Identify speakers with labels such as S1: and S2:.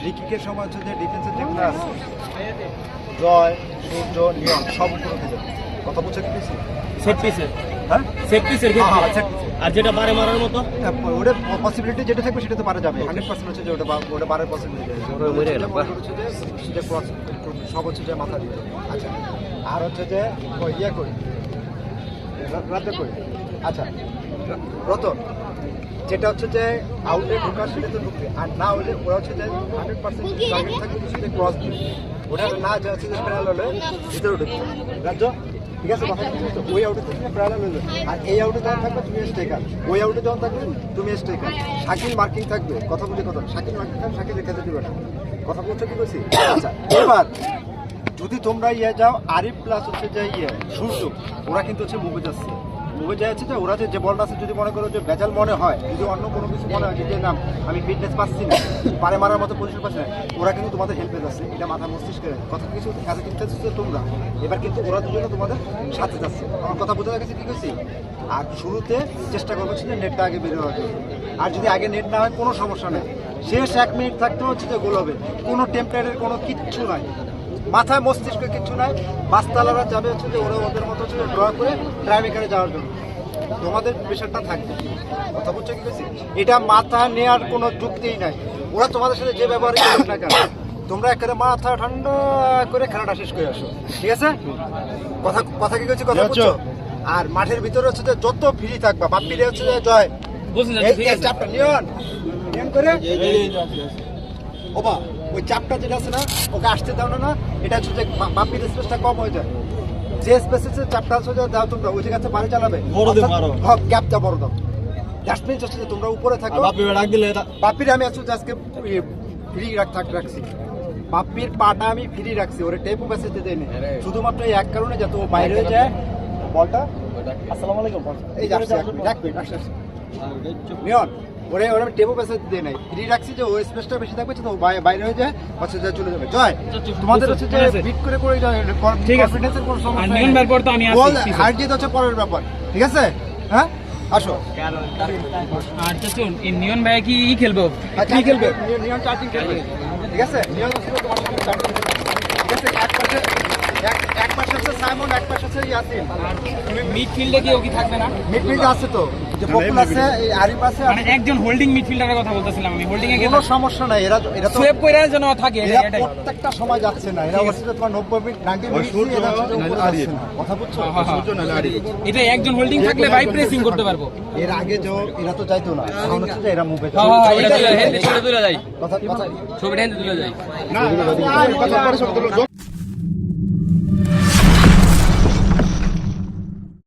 S1: Free কিকের সময় হচ্ছে যে ডিফেন্সের যেগুলো আছে জয় সূর্য নিয়ম সব উপরে কথা বলছে কি
S2: সেট পিসের
S1: হ্যাঁ?
S2: সেট পিসের
S1: হ্যাঁ, হ্যাঁ, piece।
S2: আর যেটা বারে মারার মতো?
S1: ওটা পসিবিলিটি যেটা থাকবে সেটা তো পারা যাবে। হান্ড্রেড পার্সেন্ট হচ্ছে যে ওটা ওটা হয়ে ওটা হচ্ছে যে যে যে সব হচ্ছে যে মাথা দিতে। আচ্ছা আর হচ্ছে যে ইয়ে করি। রাদ্দ করি। আচ্ছা রতন যেটা হচ্ছে যে আউটে ঢোকার সেটা তো ঢুকবে। আর না হলে ওরা হচ্ছে যে হান্ড্রেড পার্সেন্ট টার্গেট থাকে সেটা ক্রস দিবে ওটা না যা হচ্ছে যে প্যারাল হলে ভিতরে ঢুকবে। রাজ্য ঠিক আছে কথা বুঝছ তো? ওই আউটে থেকে প্যারাল হলে। আর এই আউটে যখন থাকবে তুমি স্ট্রাইকার ওই আউটে যখন থাকবে তুমি স্ট্রাইকার শাকিল মার্কিং থাকবে। কথা বুঝে কথা শাকিল মার্কিং থাকবে শাকিল রেখে দিবে না। কথা বলছো কি বলছি? আচ্ছা এবার যদি তোমরা ইয়ে যাও আরিফ প্লাস হচ্ছে যে ইয়ে সূর্য ওরা কিন্তু হচ্ছে মুভে যাচ্ছে। মুভে যাচ্ছে যে ওরা যে বলটা যদি মনে করো যে বেজাল মনে হয়, যদি অন্য কোনো কিছু মনে হয় যে না, আমি ফিটনেস পাচ্ছি না, পারে মারার মতো পজিশন পাচ্ছি না, ওরা কিন্তু তোমাদের হেল্পে যাচ্ছে। এটা মাথা মস্তিষ্কে কথা কিছু কাছে কিন্তু তোমরা। এবার কিন্তু ওরা দুজনে তোমাদের সাথে যাচ্ছে। আমার কথা বোঝা গেছে কি করছি আর শুরুতে চেষ্টা করব যে নেটটা আগে বের জন্য। আর যদি আগে নেট না হয়, কোনো সমস্যা নেই। শেষ এক মিনিট থাকতে হচ্ছে যে গোল হবে। কোনো টেম্পারের কোনো কিচ্ছু নাই। মাথায় মস্তিষ্কে কিচ্ছু নাই বাসতালারা যাবে হচ্ছে যে ওরা ওদের মতো হচ্ছে ড্র করে ড্রাইভিংয়ে যাওয়ার জন্য। তোমাদের প্রেশারটা থাকবে। কথা বলছো কি বলছি? এটা মাথা নেওয়ার কোনো যুক্তিই নাই। ওরা তোমাদের সাথে যে ব্যবহার করুক না কেন তোমরা একেবারে মাথা ঠান্ডা করে খেলাটা শেষ করে আসো। ঠিক আছে? কথা কথা কি করছি কথা বলছো? আর মাঠের ভিতরে হচ্ছে যে যত ফ্রি থাকবা বাপ্পিরে হচ্ছে যে জয়। এই চাপটা নিয়ন। নিয়ন করে ওবা ওই চাপটা যেটা আছে না ওকে আসতে দাও না না এটা হচ্ছে যে বাপির স্পেসটা কম হয়ে যায়। যে স্পেসের চাপটা আছে যে দাও তোমরা ওই জায়গাতে বাড়ি চালাবে।
S3: বড়
S1: হ্যাঁ গ্যাপটা বড় দাও। দ্যাট মিনস হচ্ছে যে তোমরা উপরে থাকো।
S3: বাপি ডাক দিলে
S1: বাপির আমি আসলে আজকে ফ্রি রাখ থাক রাখছি। বাপির পাটা আমি ফ্রি রাখছি ওরে টেপও বেসেতে দেয়নি। শুধুমাত্র এই এক কারণে যাতে ও বাইরে হয়ে যায়। বলটা?
S3: আসসালামু আলাইকুম।
S1: এই যে আসছে এক মিনিট, এক মিনিট আসছে আসছে। নিয়ন। ওরে ওরে আমি পেসে দিয়ে নাই। ফ্রি রাখছি যে ওই স্পেসটা বেশি থাকবে তো বাইরে হয়ে যায় হচ্ছে যে চলে যাবে। জয়। তোমাদের হচ্ছে যে বিট করে করে
S2: আছে।
S1: কনফিডেন্সের কোনো সমস্যা
S2: নিয়ন ভাইয়ের তো আমি আছি, আছে।
S1: হার জিত হচ্ছে পরের ব্যাপার। ঠিক আছে? হ্যাঁ? আসো।
S2: এই নিয়ন ভাই কি ই খেলব?
S1: আচ্ছা, কি খেলবে? নিয়ন- নিয়ন খেলবে। ঠিক আছে? নিয়ন ঠিক আছে? এক পাশে এক- পাশে হচ্ছে সাইমন এক পাশে হচ্ছে ইয়াসিন।
S2: মিডফিল্ডে কি ও কি থাকবে না?
S1: মিডফিল্ড আছে তো। যে বকুল আছে এই আরিফ আছে
S2: মানে একজন হোল্ডিং মিডফিল্ডারের কথা বলতেছিলাম আমি। হোল্ডিং এ
S1: কোনো সমস্যা নাই এরা এরা তো
S2: সুয়েব কইরা যেন থাকে
S1: এরা
S2: এটাই- এটাই
S1: প্রত্যেকটা সময় যাচ্ছে না এরা হচ্ছে তোমার নব্বই মিনিট নাইনটি মিনিট এরা হচ্ছে যে উপরে যাচ্ছে না। কথা বুঝছ?
S2: হ্যাঁ, হ্যাঁ। এটা একজন হোল্ডিং থাকলে ভাই প্রেসিং করতে পারব।
S1: এর আগে যে এরা তো যাইতো না এখন হচ্ছে এরা মুভে
S2: হ্যাঁ হ্যাঁ এটা তুলে হেন্দি তুলে তুলে
S1: কথা কথা
S2: ছবিটা
S1: কথা